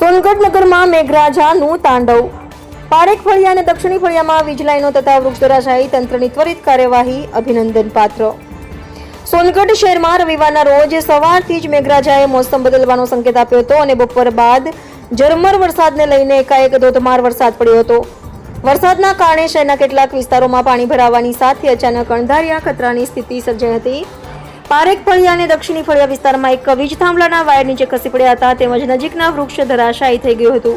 સોનગઢ નગરમાં મેઘરાજાનું તાંડવ. પારેખ ફળિયા અને દક્ષિણી ફળિયામાં વીજ લાઈનો તથા વૃક્ષ તંત્રની ત્વરિત કાર્યવાહી અભિનંદન પાત્ર. સોનગઢ શહેરમાં રવિવારના રોજ સવારથી જ મેઘરાજાએ મોસમ બદલવાનો સંકેત આપ્યો હતો અને બપોર બાદ ઝરમર વરસાદને લઈને એકાએક ધોધમાર વરસાદ પડ્યો હતો. વરસાદના કારણે શહેરના કેટલાક વિસ્તારોમાં પાણી ભરાવાની સાથે અચાનક અણધાર્યા ખતરાની સ્થિતિ સર્જાઈ હતી. પારેખ ફળિયા અને દક્ષિણી ફળિયા વિસ્તારમાં એક વીજ થાંભલાના વાયર નીચે ખસી પડ્યા હતા તેમજ નજીકના વૃક્ષ ધરાશાયી થઈ ગયું હતું.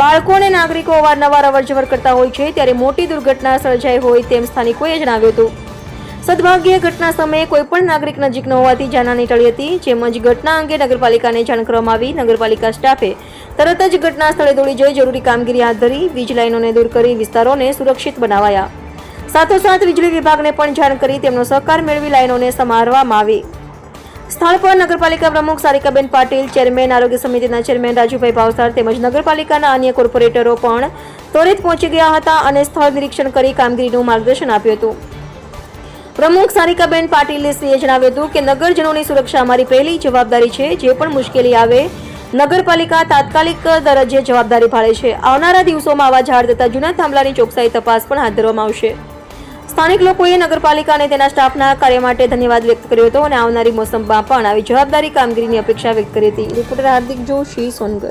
બાળકો અને નાગરિકો અવારનવાર અવરજવર કરતા હોય છે, ત્યારે મોટી દુર્ઘટના સર્જાઈ હોય તેમ સ્થાનિકોએ જણાવ્યું હતું. સદભાગ્યે ઘટના સમયે કોઈ પણ નાગરિક નજીક ન હોવાથી જાનહાની ટળી હતી જેમજ ઘટના અંગે નગરપાલિકાને જાણ કરવામાં આવી. નગરપાલિકા સ્ટાફે તરત જ ઘટના સ્થળે દોડી જઈ જરૂરી કામગીરી હાથ ધરી, વીજ લાઈનોને દૂર કરી વિસ્તારોને સુરક્ષિત બનાવાયા. સાથોસાથ વીજળી વિભાગને પણ જાણ કરી તેમનો સહકાર મેળવી લાઈનોને સમારવામાં આવી. સ્થળ પર નગરપાલિકા પ્રમુખ સારિકાબેન પાટીલ, ચેરમેન આરોગ્ય સમિતિના ચેરમેન રાજુભાઈ ભાવસાર તેમજ નગરપાલિકાના અન્ય કોર્પોરેટરો પણ ત્વરિત પહોંચી ગયા હતા અને સ્થળ નિરીક્ષણ કરી કામગીરીનું માર્ગદર્શન આપ્યું હતું. પ્રમુખ સારિકાબેન પાટીલે શ્રીએ જણાવ્યું હતું કે નગરજનોની સુરક્ષા અમારી પહેલી જવાબદારી છે, જે પણ મુશ્કેલી આવે, નગરપાલિકા તાત્કાલિક દરજ્જે જવાબદારી ભાળે છે. આવનારા દિવસોમાં આવા ઝાડ તથા જૂના થાંભલાની ચોકસાઈ તપાસ પણ હાથ ધરવામાં આવશે. સ્થાનિક લોકોએ નગરપાલિકા અને તેના સ્ટાફના કાર્ય માટે ધન્યવાદ વ્યક્ત કર્યો હતો અને આવનારી મોસમમાં પણ આવી જવાબદારી કામગીરીની અપેક્ષા વ્યક્ત કરી હતી. રિપોર્ટર હાર્દિક જોશી સોનગઢ.